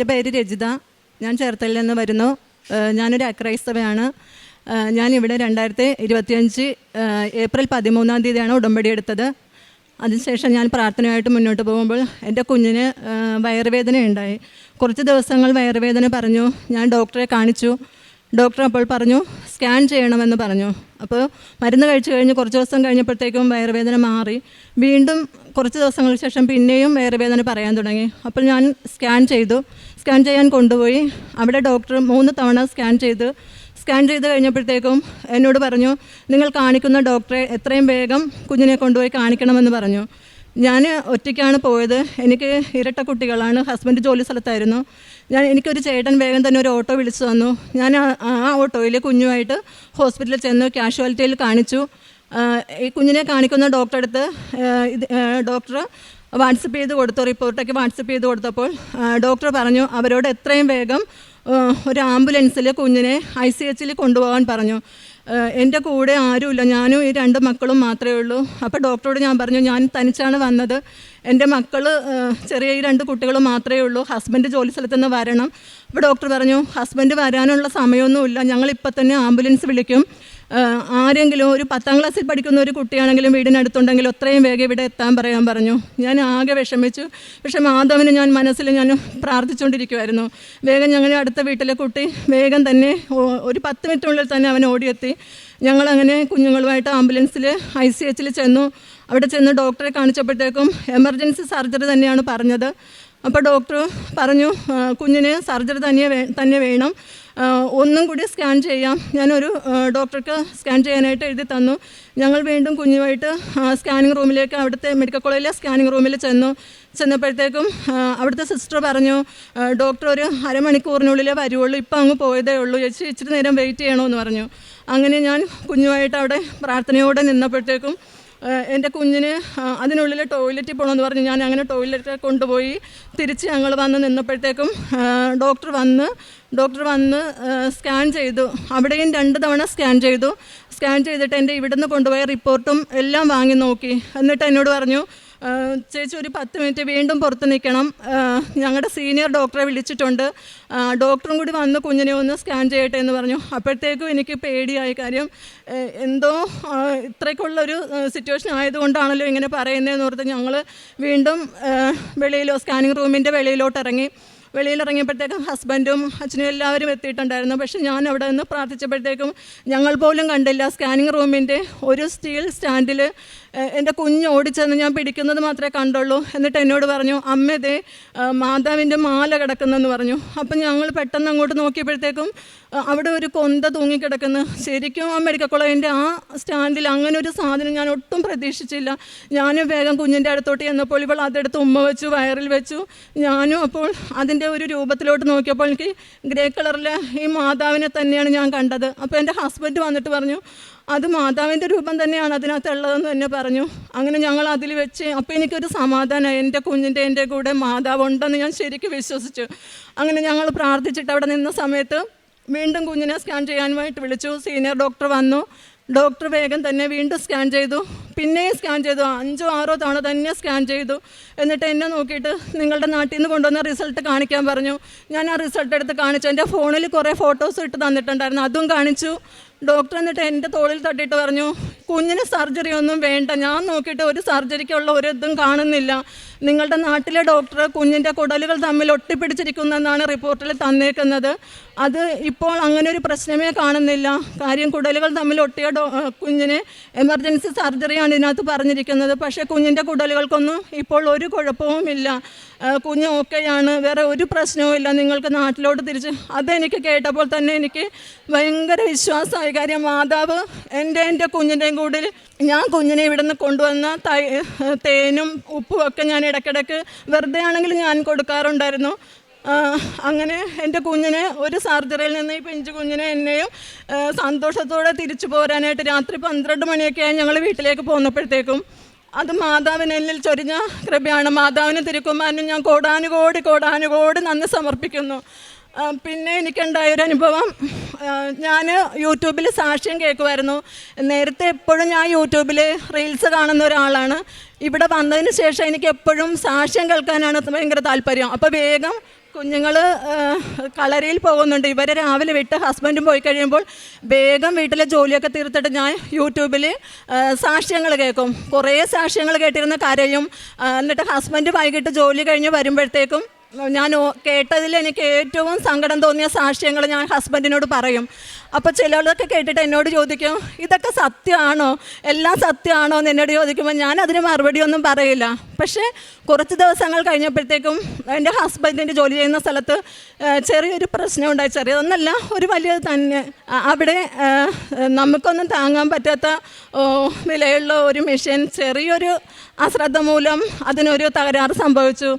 എന്റെ പേര് രജിത. ഞാൻ ചേർത്തലിൽ നിന്ന് വരുന്നു. ഞാനൊരു അക്രൈസ്തവയാണ് ഞാനിവിടെ രണ്ടായിരത്തി ഇരുപത്തിയഞ്ച് ഏപ്രിൽ പതിമൂന്നാം തീയതിയാണ് ഉടമ്പടി എടുത്തത്. അതിനുശേഷം ഞാൻ പ്രാർത്ഥനയായിട്ട് മുന്നോട്ട് പോകുമ്പോൾ എന്റെ കുഞ്ഞിന് വയറുവേദന ഉണ്ടായി. കുറച്ച് ദിവസങ്ങൾ വയറുവേദന പറഞ്ഞു. ഞാൻ ഡോക്ടറെ കാണിച്ചു. ഡോക്ടർ അപ്പോൾ പറഞ്ഞു സ്കാൻ ചെയ്യണമെന്ന് പറഞ്ഞു. അപ്പോൾ മരുന്ന് കഴിച്ചു കഴിഞ്ഞ് കുറച്ച് ദിവസം കഴിഞ്ഞപ്പോഴത്തേക്കും വയറുവേദന മാറി. വീണ്ടും കുറച്ച് ദിവസങ്ങൾക്ക് ശേഷം പിന്നെയും വയറുവേദന പറയാൻ തുടങ്ങി. അപ്പോൾ ഞാൻ സ്കാൻ ചെയ്തു. സ്കാൻ ചെയ്യാൻ കൊണ്ടുപോയി. അവിടെ ഡോക്ടർ മൂന്ന് തവണ സ്കാൻ ചെയ്ത്. സ്കാൻ ചെയ്ത് കഴിഞ്ഞപ്പോഴത്തേക്കും എന്നോട് പറഞ്ഞു നിങ്ങൾ കാണിക്കുന്ന ഡോക്ടറെ എത്രയും വേഗം കുഞ്ഞിനെ കൊണ്ടുപോയി കാണിക്കണമെന്ന് പറഞ്ഞു. ഞാൻ ഒറ്റയ്ക്കാണ് പോയത്. എനിക്ക് ഇരട്ട കുട്ടികളാണ്. ഹസ്ബൻഡ് ജോലി സ്ഥലത്തായിരുന്നു. ഞാൻ എനിക്കൊരു ചേട്ടൻ വേഗം തന്നെ ഒരു ഓട്ടോ വിളിച്ചു തന്നു. ഞാൻ ആ- ഓട്ടോയിൽ കുഞ്ഞുമായിട്ട് ഹോസ്പിറ്റലിൽ ചെന്നു കാഷ്വാലിറ്റിയിൽ കാണിച്ചു. ഈ കുഞ്ഞിനെ കാണിക്കുന്ന ഡോക്ടറെ അടുത്ത് ഇത് ഡോക്ടർ വാട്സപ്പ് ചെയ്ത് കൊടുത്തു റിപ്പോർട്ടൊക്കെ വാട്സപ്പ് ചെയ്ത് കൊടുത്തപ്പോൾ ഡോക്ടർ പറഞ്ഞു അവരോട് എത്രയും വേഗം ഒരു ആംബുലൻസിൽ കുഞ്ഞിനെ ഐ സി എച്ചിൽ കൊണ്ടുപോകാൻ പറഞ്ഞു. എന്റെ കൂടെ ആരുമില്ല ഞാനും ഈ രണ്ട് മക്കളും മാത്രമേ ഉള്ളൂ. അപ്പോൾ ഡോക്ടറോട് ഞാൻ പറഞ്ഞു ഞാൻ തനിച്ചാണ് വന്നത്. എന്റെ മക്കൾ ചെറിയ ഈ രണ്ട് കുട്ടികൾ മാത്രമേ ഉള്ളൂ. ഹസ്ബൻഡ് ജോലി സ്ഥലത്തു നിന്ന് വരണം. അപ്പോൾ ഡോക്ടർ പറഞ്ഞു ഹസ്ബൻഡ് വരാനുള്ള സമയമൊന്നുമില്ല. ഞങ്ങൾ തന്നെ ആംബുലൻസ് വിളിക്കും. ആരെങ്കിലും ഒരു പത്താം ക്ലാസ്സിൽ പഠിക്കുന്ന ഒരു കുട്ടിയാണെങ്കിലും വീടിനടുത്തുണ്ടെങ്കിൽ എത്രയും വേഗം ഇവിടെ എത്താൻ പറയാൻ പറഞ്ഞു. ഞാൻ ആകെ വിഷമിച്ചു. പക്ഷേ മാധവന് ഞാൻ മനസ്സിൽ ഞാൻ പ്രാർത്ഥിച്ചുകൊണ്ടിരിക്കുമായിരുന്നു വേഗം ഞങ്ങളുടെ അടുത്ത വീട്ടിലെ കുട്ടി വേഗം തന്നെ ഒരു പത്ത് മിനിറ്റിനുള്ളിൽ തന്നെ അവൻ ഓടിയെത്തി. ഞങ്ങളങ്ങനെ കുഞ്ഞുങ്ങളുമായിട്ട് ആംബുലൻസിൽ ഐ സി എച്ചിൽ ചെന്നു. അവിടെ ചെന്ന് ഡോക്ടറെ കാണിച്ചപ്പോഴത്തേക്കും എമർജൻസി സർജറി തന്നെയാണ് പറഞ്ഞത്. അപ്പോൾ ഡോക്ടർ പറഞ്ഞു കുഞ്ഞിന് സർജറി തന്നെ തന്നെ വേണം. ഒന്നും കൂടി സ്കാൻ ചെയ്യാം. ഞാനൊരു ഡോക്ടർക്ക് സ്കാൻ ചെയ്യാനായിട്ട് എഴുതി തന്നു. ഞങ്ങൾ വീണ്ടും കുഞ്ഞുമായിട്ട് സ്കാനിങ് റൂമിലേക്ക് അവിടുത്തെ മെഡിക്കൽ കോളേജിലെ സ്കാനിങ് റൂമിൽ ചെന്നു. ചെന്നപ്പോഴത്തേക്കും അവിടുത്തെ സിസ്റ്റർ പറഞ്ഞു ഡോക്ടർ ഒരു അരമണിക്കൂറിനുള്ളിലേ വരുവുള്ളൂ. ഇപ്പം അങ്ങ് പോയതേ ഉള്ളൂ. ചേച്ചി ഇച്ചിരി നേരം വെയിറ്റ് ചെയ്യണമെന്ന് പറഞ്ഞു. അങ്ങനെ ഞാൻ കുഞ്ഞുമായിട്ട് അവിടെ പ്രാർത്ഥനയോടെ നിന്നപ്പോഴത്തേക്കും എന്റെ കുഞ്ഞിന് അതിനുള്ളിൽ ടോയ്ലറ്റിൽ പോകണമെന്ന് പറഞ്ഞ്. ഞാൻ അങ്ങനെ ടോയ്ലറ്റിൽ കൊണ്ടുപോയി തിരിച്ച് ഞങ്ങൾ വന്ന് നിന്നപ്പോഴത്തേക്കും ഡോക്ടർ വന്ന് ഡോക്ടർ വന്ന് സ്കാൻ ചെയ്തു. അവിടെയും രണ്ട് തവണ സ്കാൻ ചെയ്തു. സ്കാൻ ചെയ്തിട്ട് എന്റെ ഇവിടുന്ന് കൊണ്ടുപോയ റിപ്പോർട്ടും എല്ലാം വാങ്ങി നോക്കി. എന്നിട്ട് എന്നോട് പറഞ്ഞു ചേച്ചി ഒരു പത്ത് മിനിറ്റ് വീണ്ടും പുറത്ത് നിൽക്കണം. ഞങ്ങളുടെ സീനിയർ ഡോക്ടറെ വിളിച്ചിട്ടുണ്ട്. ഡോക്ടറും കൂടി വന്ന് കുഞ്ഞിനെ ഒന്ന് സ്കാൻ ചെയ്യട്ടെ എന്ന് പറഞ്ഞു. അപ്പോഴത്തേക്കും എനിക്ക് പേടിയായി. കാര്യം എന്തോ ഇത്രയ്ക്കുള്ളൊരു സിറ്റുവേഷൻ ആയതുകൊണ്ടാണല്ലോ ഇങ്ങനെ പറയുന്നതെന്ന് ഓർത്ത് ഞങ്ങൾ വീണ്ടും വെളിയിലോ സ്കാനിങ് റൂമിന്റെ വെളിയിലോട്ട് ഇറങ്ങി. വെളിയിലിറങ്ങിയപ്പോഴത്തേക്കും ഹസ്ബൻഡും അച്ഛനും എല്ലാവരും എത്തിയിട്ടുണ്ടായിരുന്നു. പക്ഷെ ഞാൻ അവിടെ നിന്ന് പ്രാർത്ഥിച്ചപ്പോഴത്തേക്കും ഞങ്ങൾ പോലും കണ്ടില്ല. സ്കാനിങ് റൂമിന്റെ ഒരു സ്റ്റീൽ സ്റ്റാൻഡിൽ എന്റെ കുഞ്ഞ് ഓടിച്ചെന്ന് ഞാൻ പിടിക്കുന്നത് മാത്രമേ കണ്ടുള്ളൂ എന്നിട്ട് എന്നോട് പറഞ്ഞു അമ്മ ഇതേ മാതാവിന്റെ മാല കിടക്കുന്നെന്ന് പറഞ്ഞു. അപ്പം ഞങ്ങൾ പെട്ടെന്ന് അങ്ങോട്ട് നോക്കിയപ്പോഴത്തേക്കും അവിടെ ഒരു കൊന്ത തൂങ്ങിക്കിടക്കുന്നു. ശരിക്കും ആ മെഡിക്കൽ കോളേജിന്റെ ആ സ്റ്റാൻഡിൽ അങ്ങനെ ഒരു സാധനം ഞാൻ ഒട്ടും പ്രതീക്ഷിച്ചില്ല. ഞാനും വേഗം കുഞ്ഞിന്റെ അടുത്തോട്ട് ചെന്നപ്പോൾ ഇവൾ അതെടുത്ത് ഉമ്മ വെച്ചു വയറിൽ വെച്ചു. ഞാനും അപ്പോൾ അതിന്റെ ഒരു രൂപത്തിലോട്ട് നോക്കിയപ്പോൾ എനിക്ക് ഗ്രേ കളറിൽ ഈ മാതാവിനെ തന്നെയാണ് ഞാൻ കണ്ടത്. അപ്പോൾ എന്റെ ഹസ്ബൻഡ് വന്നിട്ട് പറഞ്ഞു അത് മാതാവിന്റെ രൂപം തന്നെയാണ് അതിനകത്തുള്ളതെന്ന് തന്നെ പറഞ്ഞു. അങ്ങനെ ഞങ്ങൾ അതിൽ വെച്ച് അപ്പോൾ എനിക്കൊരു സമാധാനമായി. എന്റെ കുഞ്ഞിന്റെ എന്റെ കൂടെ മാതാവ് ഉണ്ടെന്ന് ഞാൻ ശരിക്കും വിശ്വസിച്ചു. അങ്ങനെ ഞങ്ങൾ പ്രാർത്ഥിച്ചിട്ട് അവിടെ നിന്ന സമയത്ത് വീണ്ടും കുഞ്ഞിനെ സ്കാൻ ചെയ്യാനുമായിട്ട് വിളിച്ചു. സീനിയർ ഡോക്ടർ വന്നു. ഡോക്ടർ വേഗം തന്നെ വീണ്ടും സ്കാൻ ചെയ്തു. പിന്നെയും സ്കാൻ ചെയ്തു. അഞ്ചോ ആറോ തവണ തന്നെ സ്കാൻ ചെയ്തു. എന്നിട്ട് എന്നെ നോക്കിയിട്ട് നിങ്ങളുടെ നാട്ടിൽ നിന്ന് കൊണ്ടുവന്ന റിസൾട്ട് കാണിക്കാൻ പറഞ്ഞു. ഞാൻ ആ റിസൾട്ട് എടുത്ത് കാണിച്ചു. എന്റെ ഫോണിൽ കുറേ ഫോട്ടോസ് ഇട്ട് തന്നിട്ടുണ്ടായിരുന്നു. അതും കാണിച്ചു. ഡോക്ടർ എന്നിട്ട് എന്റെ തോളിൽ തട്ടിയിട്ട് പറഞ്ഞു കുഞ്ഞിന് സർജറി ഒന്നും വേണ്ട. ഞാൻ നോക്കിയിട്ട് ഒരു സർജറിക്കുള്ള ഒരു ഇതും കാണുന്നില്ല. നിങ്ങളുടെ നാട്ടിലെ ഡോക്ടർ കുഞ്ഞിന്റെ കുടലുകൾ തമ്മിൽ ഒട്ടിപ്പിടിച്ചിരിക്കുന്നെന്നാണ് റിപ്പോർട്ടിൽ തന്നേക്കുന്നത്. അത് ഇപ്പോൾ അങ്ങനെ ഒരു പ്രശ്നമേ കാണുന്നില്ല. കാര്യം കുടലുകൾ തമ്മിൽ ഒട്ടിയ ഡോ കുഞ്ഞിന് എമർജൻസി സർജറിയാണ് ഇതിനകത്ത് പറഞ്ഞിരിക്കുന്നത്. പക്ഷേ കുഞ്ഞിന്റെ കുടലുകൾക്കൊന്നും ഇപ്പോൾ ഒരു കുഴപ്പവുമില്ല കുഞ്ഞ് ഓക്കെയാണ്. വേറെ ഒരു പ്രശ്നവും ഇല്ല. നിങ്ങൾക്ക് നാട്ടിലോട്ട് തിരിച്ച് അതെനിക്ക് കേട്ടപ്പോൾ തന്നെ എനിക്ക് ഭയങ്കര വിശ്വാസമായി. കാര്യം മാതാവ് എന്റെ എന്റെ കുഞ്ഞിന്റെയും കൂടി ഞാൻ കുഞ്ഞിനെ ഇവിടെ നിന്ന് കൊണ്ടുവന്ന തൈ തേനും ഉപ്പും ഒക്കെ ഞാൻ ഇടയ്ക്കിടയ്ക്ക് വെറുതെ ആണെങ്കിൽ ഞാൻ കൊടുക്കാറുണ്ടായിരുന്നു. അങ്ങനെ എന്റെ കുഞ്ഞിനെ ഒരു സർജറിയിൽ നിന്ന് ഈ പിഞ്ചു കുഞ്ഞിനെ എന്നെയും സന്തോഷത്തോടെ തിരിച്ചു പോരാനായിട്ട് രാത്രി പന്ത്രണ്ട് മണിയൊക്കെയായി ഞങ്ങൾ വീട്ടിലേക്ക് പോന്നപ്പോഴത്തേക്കും അത് മാതാവിന് എന്നിൽ ചൊരിഞ്ഞ കൃപയാണ്. മാതാവിന് തിരുക്കുമാരനും ഞാൻ കോടാനുകോടി കോടാനുകോടി നന്ദി സമർപ്പിക്കുന്നു. പിന്നെ എനിക്കുണ്ടായ ഒരു അനുഭവം ഞാൻ യൂട്യൂബിൽ സാക്ഷ്യം കേൾക്കുമായിരുന്നു. നേരത്തെ എപ്പോഴും ഞാൻ യൂട്യൂബിൽ റീൽസ് കാണുന്ന ഒരാളാണ്. ഇവിടെ വന്നതിന് ശേഷം എനിക്ക് എപ്പോഴും സാക്ഷ്യം കേൾക്കാനാണ് ഭയങ്കര താല്പര്യം. അപ്പോൾ വേഗം കുഞ്ഞുങ്ങൾ കളരിയിൽ പോകുന്നുണ്ട്. ഇവരെ രാവിലെ വിട്ട് ഹസ്ബൻഡും പോയി കഴിയുമ്പോൾ വേഗം വീട്ടിലെ ജോലിയൊക്കെ തീർത്തിട്ട് ഞാൻ യൂട്യൂബിൽ സാക്ഷ്യങ്ങൾ കേൾക്കും കുറേ സാക്ഷ്യങ്ങൾ കേട്ടിരുന്ന കരയും എന്നിട്ട് ഹസ്ബൻഡ് വൈകിട്ട് ജോലി കഴിഞ്ഞ് വരുമ്പോഴത്തേക്കും ഞാൻ കേട്ടതിൽ എനിക്ക് ഏറ്റവും സങ്കടം തോന്നിയ സാക്ഷ്യങ്ങൾ ഞാൻ ഹസ്ബൻഡിനോട് പറയും. അപ്പോൾ ചിലരൊക്കെ കേട്ടിട്ട് എന്നോട് ചോദിക്കും ഇതൊക്കെ സത്യമാണോ? എല്ലാം സത്യമാണോ? എന്ന് എന്നോട് ചോദിക്കുമ്പോൾ ഞാൻ അതിന് മറുപടി ഒന്നും പറയില്ല. പക്ഷേ കുറച്ച് ദിവസങ്ങൾ കഴിഞ്ഞപ്പോഴത്തേക്കും എന്റെ ഹസ്ബൻഡിന്റെ ജോലി ചെയ്യുന്ന സ്ഥലത്ത് ചെറിയൊരു പ്രശ്നം ഉണ്ടായി ചെറിയതൊന്നല്ല ഒരു വലിയ തന്നെ അവിടെ നമുക്കൊന്നും താങ്ങാൻ പറ്റാത്ത വിലയുള്ള ഒരു മെഷീൻ ചെറിയൊരു അശ്രദ്ധ മൂലം അതിനൊരു തകരാറ് സംഭവിച്ചു.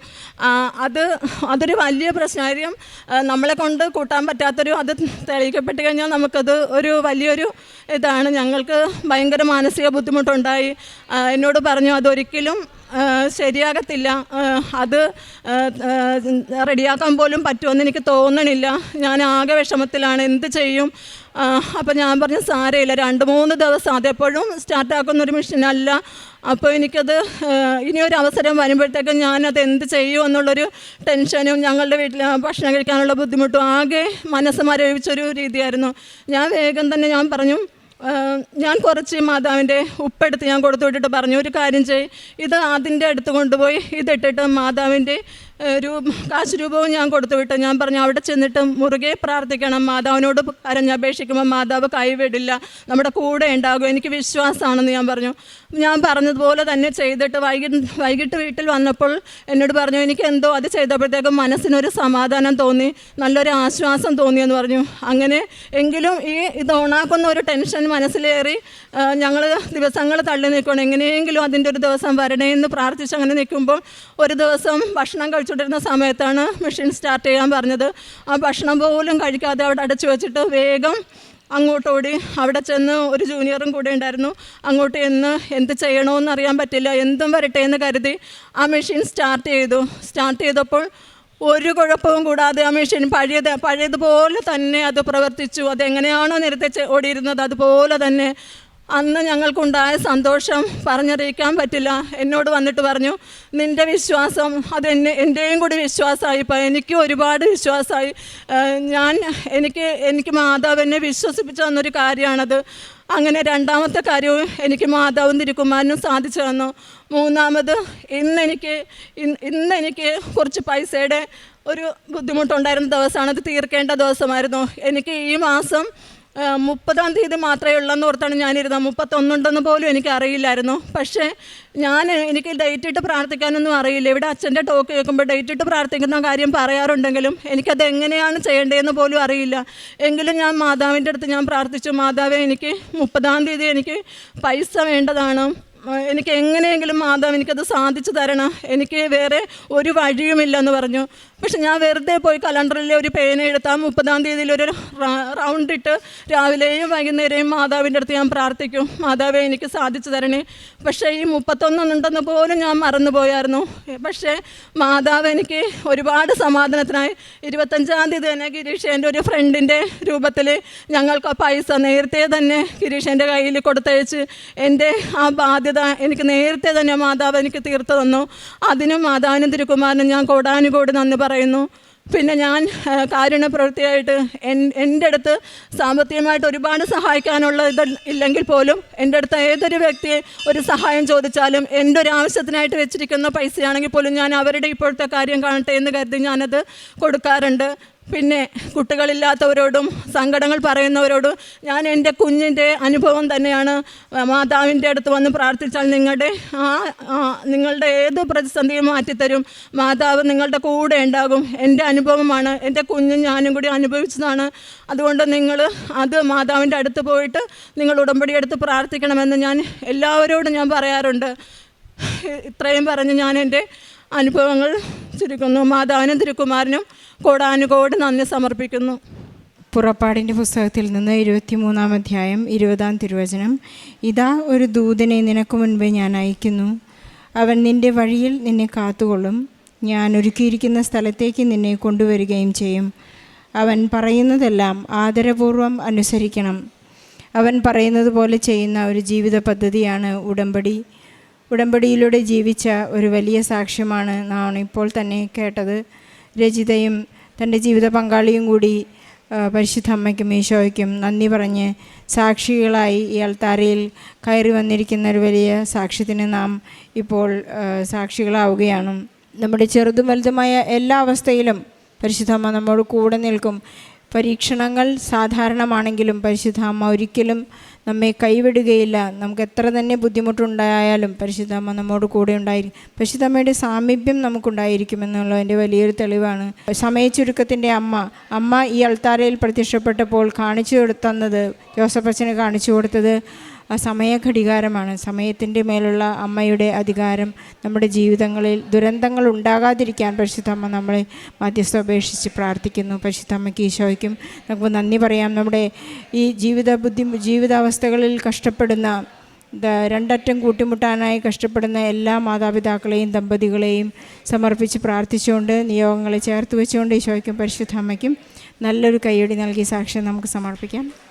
അത് അതൊരു വലിയ പ്രശ്നമായിരിക്കും. നമ്മളെ കൊണ്ട് കൂട്ടാൻ പറ്റാത്തൊരു അത് തെളിയിക്കപ്പെട്ട് കഴിഞ്ഞാൽ നമുക്കത് ഒരു വലിയൊരു ഇതാണ്. ഞങ്ങൾക്ക് ഭയങ്കര മാനസിക ബുദ്ധിമുട്ടുണ്ടായി. എന്നോട് പറഞ്ഞു അതൊരിക്കലും ശരിയാകത്തില്ല. അത് റെഡിയാക്കാൻ പോലും പറ്റുമെന്ന് എനിക്ക് തോന്നണില്ല. ഞാൻ ആകെ വിഷമത്തിലാണ്. എന്ത് ചെയ്യും? അപ്പോൾ ഞാൻ പറഞ്ഞു സാരയില്ല രണ്ട് മൂന്ന് ദിവസം അതെപ്പോഴും സ്റ്റാർട്ടാക്കുന്നൊരു മെഷീനല്ല അപ്പോൾ എനിക്കത് ഇനിയൊരു അവസരം വരുമ്പോഴത്തേക്കും ഞാനത് എന്ത് ചെയ്യും എന്നുള്ളൊരു ടെൻഷനും ഞങ്ങളുടെ വീട്ടിൽ ഭക്ഷണം കഴിക്കാനുള്ള ബുദ്ധിമുട്ടും ആകെ മനസ്സ് മരവിച്ചൊരു രീതിയായിരുന്നു. ഞാൻ വേഗം തന്നെ ഞാൻ പറഞ്ഞു ഞാൻ കുറച്ച് മാതാവിന്റെ ഉപ്പെടുത്ത് ഞാൻ കൊടുത്തു വിട്ടിട്ട് പറഞ്ഞു ഒരു കാര്യം ചെയ് ഇത് അതിന്റെ അടുത്ത് കൊണ്ടുപോയി. ഇതിട്ടിട്ട് മാതാവിന്റെ രൂപ കാശ് രൂപവും ഞാൻ കൊടുത്തു വിട്ടു. ഞാൻ പറഞ്ഞു അവിടെ ചെന്നിട്ട് മുറുകെ പ്രാർത്ഥിക്കണം. മാതാവിനോട് കരഞ്ഞപേക്ഷിക്കുമ്പോൾ മാതാവ് കൈവിടില്ല. നമ്മുടെ കൂടെ ഉണ്ടാകും. എനിക്ക് വിശ്വാസമാണെന്ന് ഞാൻ പറഞ്ഞു. ഞാൻ പറഞ്ഞതുപോലെ തന്നെ ചെയ്തിട്ട് വൈകിട്ട് വൈകിട്ട് വീട്ടിൽ വന്നപ്പോൾ എന്നോട് പറഞ്ഞു എനിക്ക് എന്തോ അത് ചെയ്തപ്പോഴത്തേക്കും മനസ്സിനൊരു സമാധാനം തോന്നി. നല്ലൊരു ആശ്വാസം തോന്നിയെന്ന് പറഞ്ഞു. അങ്ങനെ എങ്കിലും ഈ ഇത് ഓണാക്കുന്ന ഒരു ടെൻഷൻ മനസ്സിലേറി ഞങ്ങൾ ദിവസങ്ങൾ തള്ളി നിൽക്കണം എങ്ങനെയെങ്കിലും അതിന്റെ ഒരു ദിവസം വരണേ എന്ന് പ്രാർത്ഥിച്ച് അങ്ങനെ നിൽക്കുമ്പോൾ ഒരു ദിവസം ഭക്ഷണം കഴിച്ചുകൊണ്ടിരുന്ന സമയത്താണ് മെഷീൻ സ്റ്റാർട്ട് ചെയ്യാൻ പറഞ്ഞത്. ആ ഭക്ഷണം പോലും കഴിക്കാതെ അവിടെ അടച്ചു വെച്ചിട്ട് വേഗം അങ്ങോട്ടോടി. അവിടെ ചെന്ന് ഒരു ജൂനിയറും കൂടെ ഉണ്ടായിരുന്നു. അങ്ങോട്ട് എന്ന് എന്ത് ചെയ്യണമെന്ന് അറിയാൻ പറ്റില്ല. എന്തും വരട്ടെ എന്ന് കരുതി ആ മെഷീൻ സ്റ്റാർട്ട് ചെയ്തു. സ്റ്റാർട്ട് ചെയ്തപ്പോൾ ഒരു കുഴപ്പവും കൂടാതെ ആ മെഷീൻ പഴയത് പഴയതുപോലെ തന്നെ അത് പ്രവർത്തിച്ചു. അതെങ്ങനെയാണോ നേരത്തെ ഓടിയിരുന്നത് അതുപോലെ തന്നെ അന്ന് ഞങ്ങൾക്കുണ്ടായ സന്തോഷം പറഞ്ഞറിയിക്കാൻ പറ്റില്ല. എന്നോട് വന്നിട്ട് പറഞ്ഞു നിന്റെ വിശ്വാസം അത് എന്നെ എന്റെയും കൂടി വിശ്വാസമായി. ഇപ്പോൾ എനിക്ക് ഒരുപാട് വിശ്വാസമായി. ഞാൻ എനിക്ക് എനിക്ക് മാതാവ് എന്നെ വിശ്വസിപ്പിച്ചു തന്നൊരു കാര്യമാണത്. അങ്ങനെ രണ്ടാമത്തെ കാര്യവും എനിക്ക് മാതാവും തിരുക്കുമാരനും സാധിച്ചു തന്നു. മൂന്നാമത് ഇന്നെനിക്ക് ഇന്ന് ഇന്ന് എനിക്ക് കുറച്ച് പൈസയുടെ ഒരു ബുദ്ധിമുട്ടുണ്ടായിരുന്ന ദിവസമാണ്. അത് തീർക്കേണ്ട ദിവസമായിരുന്നു. എനിക്ക് ഈ മാസം മുപ്പതാം തീയതി മാത്രമേ ഉള്ളെന്ന് ഓർത്താണ് ഞാനിരുന്നത്. മുപ്പത്തൊന്നുണ്ടെന്ന് പോലും എനിക്ക് അറിയില്ലായിരുന്നു പക്ഷേ ഞാൻ എനിക്ക് ഡേറ്റ് ഇട്ട് പ്രാർത്ഥിക്കാനൊന്നും അറിയില്ല. ഇവിടെ അച്ഛന്റെ ടോക്ക് കേൾക്കുമ്പോൾ ഡേറ്റ് ഇട്ട് പ്രാർത്ഥിക്കുന്ന കാര്യം പറയാറുണ്ടെങ്കിലും എനിക്കത് എങ്ങനെയാണ് ചെയ്യേണ്ടതെന്ന് പോലും അറിയില്ല. എങ്കിലും ഞാൻ മാതാവിന്റെ അടുത്ത് ഞാൻ പ്രാർത്ഥിച്ചു. മാതാവെ എനിക്ക് മുപ്പതാം തീയതി എനിക്ക് പൈസ വേണ്ടതാണ്. എനിക്ക് എങ്ങനെയെങ്കിലും മാതാവ് എനിക്കത് സാധിച്ചു തരണം. എനിക്ക് വേറെ ഒരു വഴിയുമില്ല എന്ന് പറഞ്ഞു. പക്ഷെ ഞാൻ വെറുതെ പോയി കലണ്ടറിൽ ഒരു പേന എടുത്താൽ മുപ്പതാം തീയതിയിൽ ഒരു റൗണ്ട് ഇട്ട് രാവിലെയും വൈകുന്നേരവും മാതാവിന്റെ അടുത്ത് ഞാൻ പ്രാർത്ഥിക്കും. മാതാവെ എനിക്ക് സാധിച്ചു തരണേ. പക്ഷേ ഈ മുപ്പത്തൊന്നുണ്ടെന്ന് പോലും ഞാൻ മറന്നുപോയായിരുന്നു പക്ഷേ മാതാവ് എനിക്ക് ഒരുപാട് സമാധാനത്തിനായി ഇരുപത്തഞ്ചാം തീയതി തന്നെ ഗിരീഷ് എന്റെ ഒരു ഫ്രണ്ടിന്റെ രൂപത്തിൽ ഞങ്ങൾക്ക് ആ പൈസ നേരത്തെ തന്നെ ഗിരീഷ് എന്റെ കയ്യിൽ കൊടുത്തയച്ച് എന്റെ ആ ബാധ്യത എനിക്ക് നേരത്തെ തന്നെ മാതാവ് എനിക്ക് തീർത്തു തന്നു. അതിനും മാതാവിനും തിരുക്കുമാരനും ഞാൻ കോടാനുകോടി നന്ദി പറയുന്നു. പിന്നെ ഞാൻ കാരുണ്യപ്രവൃത്തിയായിട്ട് കാരുണ്യ പ്രവൃത്തിയായിട്ട് എൻ എന്റെ അടുത്ത് സാമ്പത്തികമായിട്ട് ഒരുപാട് സഹായിക്കാനുള്ള ഇത് ഇല്ലെങ്കിൽ പോലും എന്റെ അടുത്ത് ഏതൊരു വ്യക്തിയെ ഒരു സഹായം ചോദിച്ചാലും എന്റെ ഒരു ആവശ്യത്തിനായിട്ട് വെച്ചിരിക്കുന്ന പൈസയാണെങ്കിൽ പോലും ഞാൻ അവരുടെ ഇപ്പോഴത്തെ കാര്യം കാണട്ടെ എന്ന് കരുതി ഞാനത് കൊടുക്കാറുണ്ട്. പിന്നെ കുട്ടികളില്ലാത്തവരോടും സങ്കടങ്ങൾ പറയുന്നവരോടും ഞാൻ എന്റെ കുഞ്ഞിന്റെ അനുഭവം തന്നെയാണ്. മാതാവിന്റെ അടുത്ത് വന്ന് പ്രാർത്ഥിച്ചാൽ നിങ്ങളുടെ ആ നിങ്ങളുടെ ഏത് പ്രതിസന്ധിയും മാറ്റിത്തരും. മാതാവ് നിങ്ങളുടെ കൂടെ ഉണ്ടാകും. എന്റെ അനുഭവമാണ്. എന്റെ കുഞ്ഞും ഞാനും കൂടി അനുഭവിച്ചതാണ്. അതുകൊണ്ട് നിങ്ങൾ അത് മാതാവിന്റെ അടുത്ത് പോയിട്ട് നിങ്ങൾ ഉടമ്പടി എടുത്ത് പ്രാർത്ഥിക്കണമെന്ന് ഞാൻ എല്ലാവരോടും ഞാൻ പറയാറുണ്ട്. ഇത്രയും പറഞ്ഞ് ഞാൻ എന്റെ അനുഭവങ്ങൾ ചുരുക്കുന്നു. മാതാവിനും തിരുക്കുമാരനും കോടാനുകോട് നന്ദി സമർപ്പിക്കുന്നു. പുറപ്പാടിന്റെ പുസ്തകത്തിൽ നിന്ന് ഇരുപത്തിമൂന്നാം അധ്യായം ഇരുപതാം തിരുവചനം. ഇതാ ഒരു ദൂതനെ നിനക്ക് മുൻപേ ഞാൻ അയക്കുന്നു. അവൻ നിന്റെ വഴിയിൽ നിന്നെ കാത്തുകൊള്ളും. ഞാൻ ഒരുക്കിയിരിക്കുന്ന സ്ഥലത്തേക്ക് നിന്നെ കൊണ്ടുവരികയും ചെയ്യും. അവൻ പറയുന്നതെല്ലാം ആദരപൂർവം അനുസരിക്കണം. അവൻ പറയുന്നത് പോലെ ചെയ്യുന്ന ഒരു ജീവിത പദ്ധതിയാണ് ഉടമ്പടി. ഉടമ്പടിയിലൂടെ ജീവിച്ച ഒരു വലിയ സാക്ഷ്യമാണ് നാം ഇപ്പോൾ തന്നെ കേട്ടത്. രചിതയും തന്റെ ജീവിത പങ്കാളിയും കൂടി പരിശുദ്ധ അമ്മയ്ക്കും ഈശോയ്ക്കും നന്ദി പറഞ്ഞ് സാക്ഷികളായി ഈ അൾത്താരയിൽ കയറി വന്നിരിക്കുന്ന ഒരു വലിയ സാക്ഷ്യത്തിന് നാം ഇപ്പോൾ സാക്ഷികളാവുകയാണ്. നമ്മുടെ ചെറുതും വലുതുമായ എല്ലാ അവസ്ഥയിലും പരിശുദ്ധ അമ്മ നമ്മോട് കൂടെ നിൽക്കും. പരീക്ഷണങ്ങൾ സാധാരണമാണെങ്കിലും പരിശുദ്ധ അമ്മ ഒരിക്കലും നമ്മെ കൈവിടുകയില്ല. നമുക്ക് എത്ര തന്നെ ബുദ്ധിമുട്ടുണ്ടായാലും പരിശുദ്ധമ്മ നമ്മോട് കൂടെ ഉണ്ടായിരിക്കും. പരിശുദ്ധമ്മയുടെ സാമീപ്യം നമുക്കുണ്ടായിരിക്കുമെന്നുള്ളതിന്റെ വലിയൊരു തെളിവാണ്. സമയച്ചുരുക്കത്തിന്റെ അമ്മ അമ്മ ഈ അൾത്താരയിൽ പ്രത്യക്ഷപ്പെട്ടപ്പോൾ കാണിച്ചു തന്നത് ജോസഫ് അച്ഛന് കാണിച്ചു കൊടുത്തത് ആ സമയഘടികാരമാണ്. സമയത്തിന്റെ മേലുള്ള അമ്മയുടെ അധികാരം നമ്മുടെ ജീവിതങ്ങളിൽ ദുരന്തങ്ങൾ ഉണ്ടാകാതിരിക്കാൻ പരിശുദ്ധമ്മ നമ്മളെ മധ്യസ്ഥ അപേക്ഷിച്ച് പ്രാർത്ഥിക്കുന്നു. പരിശുദ്ധമ്മയ്ക്ക് ഈശോയ്ക്കും നമുക്ക് നന്ദി പറയാം. നമ്മുടെ ഈ ജീവിത ബുദ്ധി ജീവിതാവസ്ഥകളിൽ കഷ്ടപ്പെടുന്ന രണ്ടറ്റം കൂട്ടിമുട്ടാനായി കഷ്ടപ്പെടുന്ന എല്ലാ മാതാപിതാക്കളെയും ദമ്പതികളെയും സമർപ്പിച്ച് പ്രാർത്ഥിച്ചുകൊണ്ട് നിയോഗങ്ങളെ ചേർത്ത് വെച്ചുകൊണ്ട് ഈശോയ്ക്കും പരിശുദ്ധ അമ്മയ്ക്കും നല്ലൊരു കൈയടി നൽകി സാക്ഷ്യം നമുക്ക് സമർപ്പിക്കാം.